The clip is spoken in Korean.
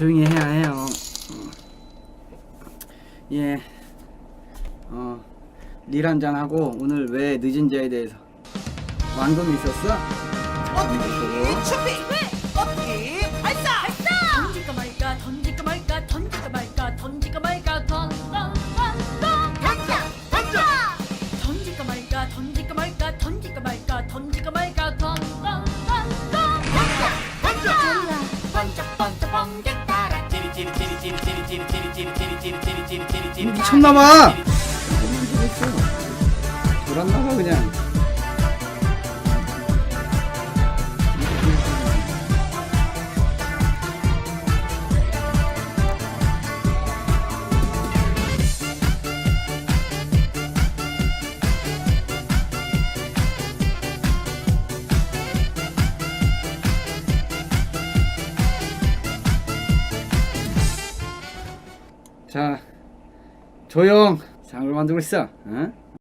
조용히 해야 해요. 어. 예. 어. 릴 한잔 하고 오늘 왜 늦은지에 대해서. 완금이 있었어? 번쩍 번쩍 번개 미쳤나봐! 돌았나봐 그냥. 자, 조용. 장을 만들고 있어. 어?